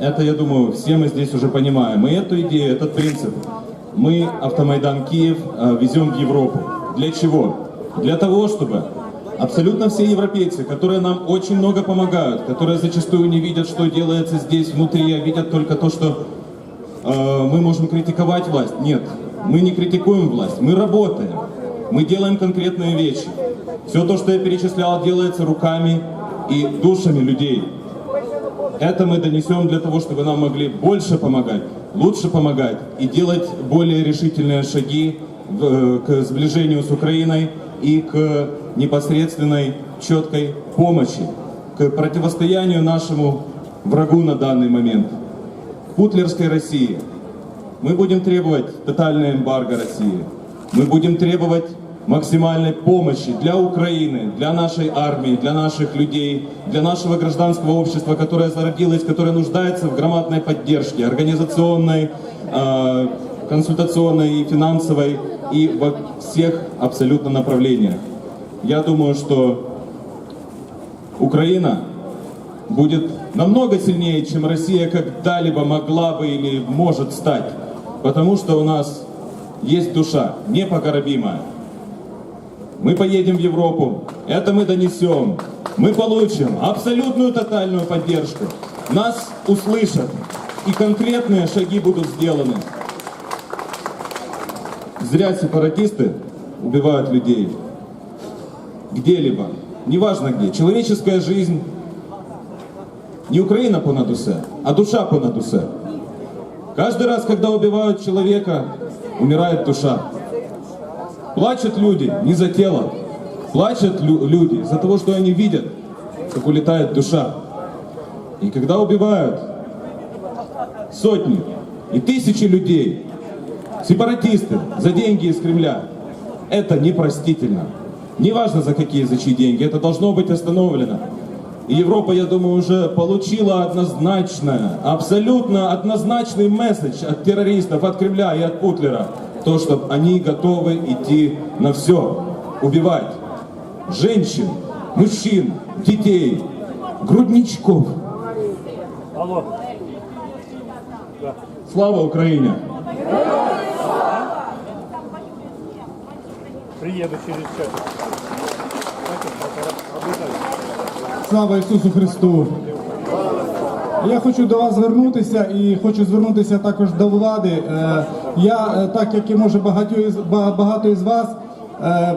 Это, я думаю, все мы здесь уже понимаем. И эту идею, этот принцип мы, Автомайдан Киев, э, везем в Европу. Для чего? Для того, чтобы абсолютно все европейцы, которые нам очень много помогают, которые зачастую не видят, что делается здесь внутри, а видят только то, что э, мы можем критиковать власть. Нет, мы не критикуем власть, мы работаем, мы делаем конкретные вещи. Все то, что я перечислял, делается руками и душами людей. Это мы донесем для того, чтобы нам могли больше помогать, лучше помогать и делать более решительные шаги э, к сближению с Украиной и к непосредственной четкой помощи, к противостоянию нашему врагу на данный момент, путлерской России. Мы будем требовать тотальной эмбарго России. Мы будем требовать максимальной помощи для Украины, для нашей армии, для наших людей, для нашего гражданского общества, которое зародилось, которое нуждается в громадной поддержке, организационной, э, консультационной и финансовой, и во всех абсолютно направлениях. Я думаю, что Украина будет намного сильнее, чем Россия когда-либо могла бы или может стать. Потому что у нас есть душа непокоробимая. Мы поедем в Европу, это мы донесем. Мы получим абсолютную тотальную поддержку. Нас услышат, и конкретные шаги будут сделаны. Зря сепаратисты убивают людей. Где-либо, неважно где. Человеческая жизнь не Украина понад усе, а душа понад усе. Каждый раз, когда убивают человека, умирает душа. Плачут люди не за тело, плачут лю- люди за того, что они видят, как улетает душа. И когда убивают сотни и тысячи людей, сепаратисты за деньги из Кремля, это непростительно. Неважно за какие, за чьи деньги, это должно быть остановлено. И Европа, я думаю, уже получила однозначно, абсолютно однозначный месседж от террористов, от Кремля и от Путлера. То, что они готовы идти на все, убивать женщин, мужчин, детей, грудничков. Алло. Слава Украине! Приеду через час. Слава Ісусу Христу! Я хочу до вас звернутися і хочу звернутися також до влади. Е, Я, е, так як і може багато із, ба- багато із вас,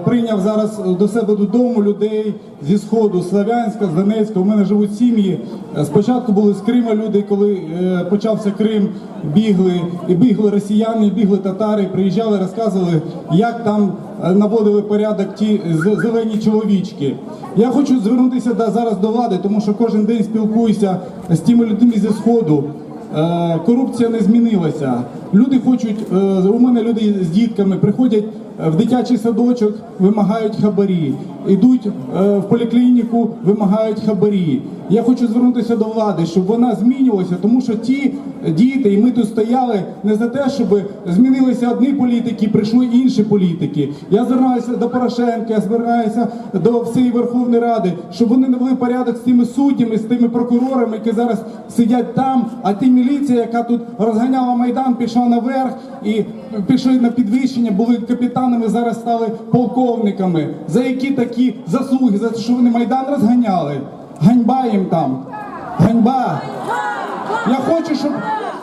прийняв зараз до себе додому людей зі Сходу, Славянська, з Донецька. У мене живуть сім'ї. Е, Спочатку були з Крима люди, коли е, почався Крим, бігли, і бігли росіяни, і бігли татари, приїжджали, розказували, як там е, наводили порядок ті зелені чоловічки. Я хочу звернутися зараз до влади, тому що кожен день спілкуюся з тими людьми зі сходу. Е, корупція не змінилася. Люди хочуть, е, у мене люди з дітками приходять е, в дитячий садочок, вимагають хабарі, йдуть е, в поліклініку, вимагають хабарі. Я хочу звернутися до влади, щоб вона змінювалася, тому що ті діти, і ми тут стояли не за те, щоб змінилися одні політики, прийшли інші політики. Я звертаюся до Порошенка, я звертаюся до всієї Верховної Ради, щоб вони навели порядок з тими суддями, з тими прокурорами, які зараз сидять там. А ті міліція, яка тут розганяла майдан, пішла наверх і пішли на підвищення, були капітанами, зараз стали полковниками. За які такі заслуги? За те, що вони майдан розганяли? Ганьба їм там. Ганьба. Я хочу, щоб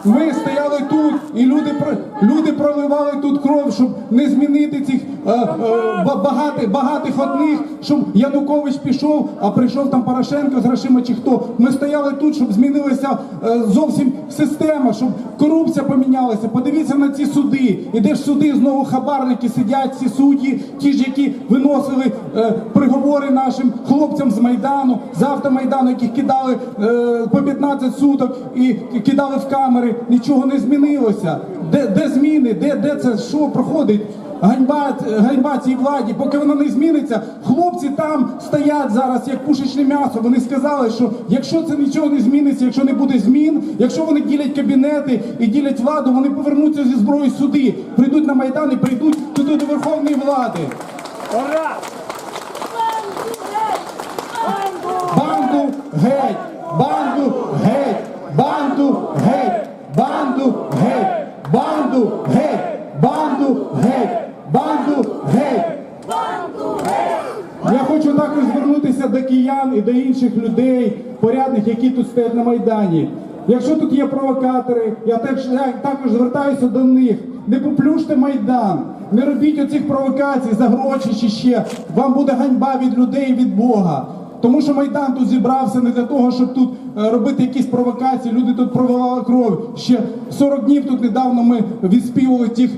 ми стояли тут і люди про- люди проливали тут кров, щоб не змінити цих е, е, багатих, багатих одних, щоб Янукович пішов, а прийшов там Порошенко з грошима чи хто. Ми стояли тут, щоб змінилася е, зовсім система, щоб корупція помінялася. Подивіться на ці суди. І де ж суди знову хабарники сидять, ці судді, ті ж, які виносили е, приговори нашим хлопцям з Майдану, з автомайдану, яких кидали е, по 15 суток і кидали в камери. Нічого не змінилося. Де, де зміни? Де, де це що проходить? Ганьба, ганьба цій владі, поки вона не зміниться, хлопці там стоять зараз як пушечне м'ясо. Вони сказали, що якщо це нічого не зміниться, якщо не буде змін, якщо вони ділять кабінети і ділять владу, вони повернуться зі зброєю сюди, прийдуть на майдан і прийдуть туди до верховної влади. Ура! Банду геть! Банду геть! Банду геть! Банду геть! Банду геть! Банду геть! Банду геть! Я хочу також звернутися до киян і до інших людей, порядних, які тут стоять на Майдані. Якщо тут є провокатори, я також звертаюся до них. Не поплюште Майдан, не робіть оцих провокацій за гроші чи ще. Вам буде ганьба від людей від Бога. Тому що Майдан тут зібрався не для того, щоб тут е, робити якісь провокації. Люди тут проливали кров. Ще 40 днів тут недавно ми відспівали тих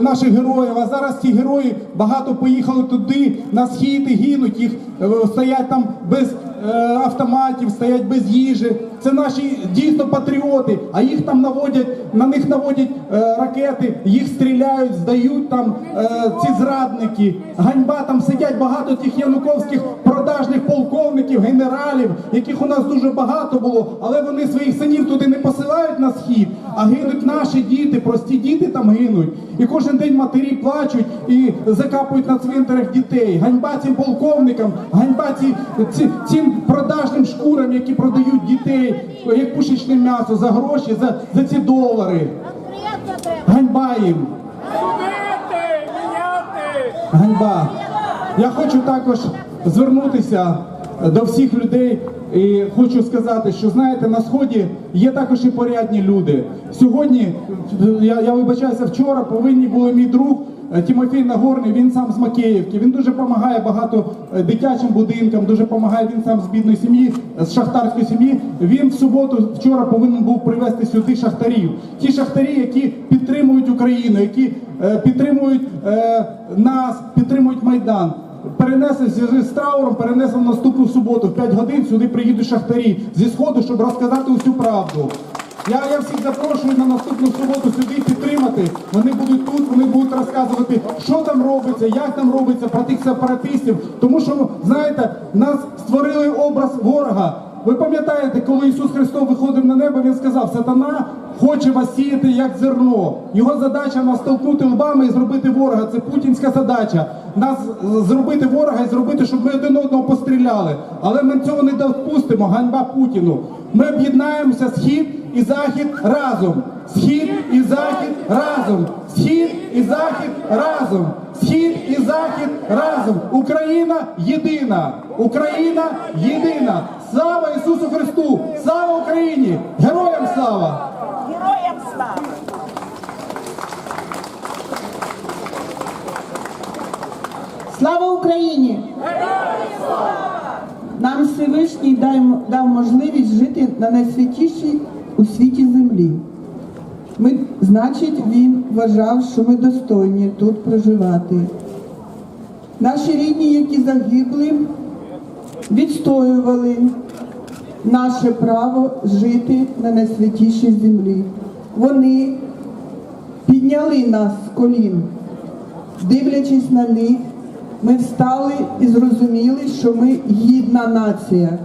наших героїв. А зараз ті герої багато поїхали туди на схід і гинуть. Їх е, стоять там без е, автоматів, стоять без їжі. Це наші дійсно патріоти, а їх там наводять, на них наводять е, ракети, їх стріляють, здають там е, ці зрадники. Ганьба там сидять багато тих януковських продажних полковників, генералів, яких у нас дуже багато було, але вони своїх синів туди не посилають на схід, а гинуть наші діти, прості діти там гинуть. І кожен день матері плачуть і закапують на цвинтарях дітей. Ганьба цим полковникам, ганьба ці, цим продажним шкурам, які продають дітей, як пушечне м'ясо за гроші, за, за ці долари. Ганьба їм. Ганьба. Я хочу також звернутися до всіх людей і хочу сказати, що знаєте, на сході є також і порядні люди. Сьогодні, я, я вибачаюся, вчора повинні були мій друг. е, Тимофій Нагорний, він сам з Макеївки. Він дуже допомагає багато е, дитячим будинкам, дуже допомагає. Він сам з бідної сім'ї, з шахтарської сім'ї. Він в суботу вчора повинен був привезти сюди шахтарів. Ті шахтарі, які підтримують Україну, які е, підтримують е, нас, підтримують Майдан. Перенесли в зв'язку з трауром, перенесли наступну суботу. В 5 годин сюди приїдуть шахтарі зі сходу, щоб розказати усю правду. Я, я всіх запрошую на наступну суботу сюди підтримати. Вони будуть тут, вони будуть розказувати, що там робиться, як там робиться про тих сепаратистів. Тому що, знаєте, нас створили образ ворога. Ви пам'ятаєте, коли Ісус Христос виходив на небо, Він сказав, сатана хоче вас сіяти як зерно. Його задача нас столкнути лбами і зробити ворога. Це путінська задача. Нас зробити ворога і зробити, щоб ми один одного постріляли. Але ми цього не допустимо. Ганьба Путіну. Ми об'єднаємося схід і захід разом. Схід і захід разом. Схід і захід разом. Схід захід разом. Україна єдина. Україна єдина. Слава Ісусу Христу! Слава Україні! Героям слава! Героям слава! Слава Україні! Нам Всевишній дай- дав можливість жити на найсвятішій у світі землі. Ми, значить, він вважав, що ми достойні тут проживати. Наші рідні, які загибли, відстоювали наше право жити на найсвятішій землі. Вони підняли нас з колін. Дивлячись на них, ми встали і зрозуміли, що ми гідна нація,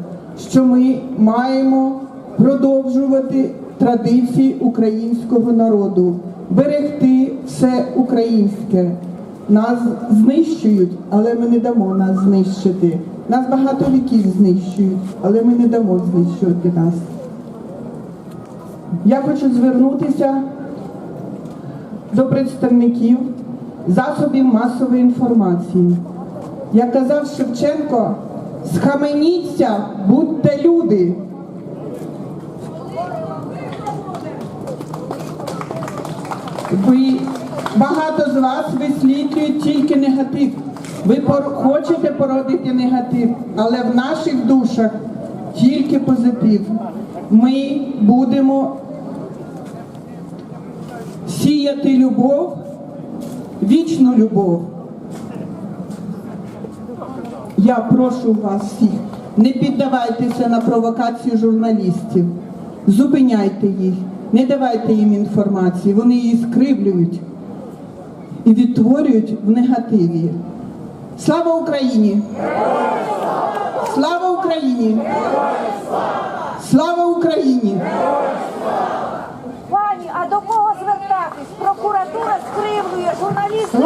що ми маємо продовжувати традиції українського народу, берегти все українське. Нас знищують, але ми не дамо нас знищити. Нас багато віків знищують, але ми не дамо знищувати нас. Я хочу звернутися до представників засобів масової інформації. Як казав Шевченко, схаменіться, будьте люди. Ви багато з вас висвітлюють тільки негатив. Ви хочете породити негатив, але в наших душах тільки позитив. Ми будемо сіяти любов, вічну любов. Я прошу вас всіх, не піддавайтеся на провокації журналістів, зупиняйте їх, не давайте їм інформації, вони її скривлюють і відтворюють в негативі. Слава Україні! Слава Україні! Слава Україні! Пані, а до кого звертатись? Прокуратура скривлює журналістів.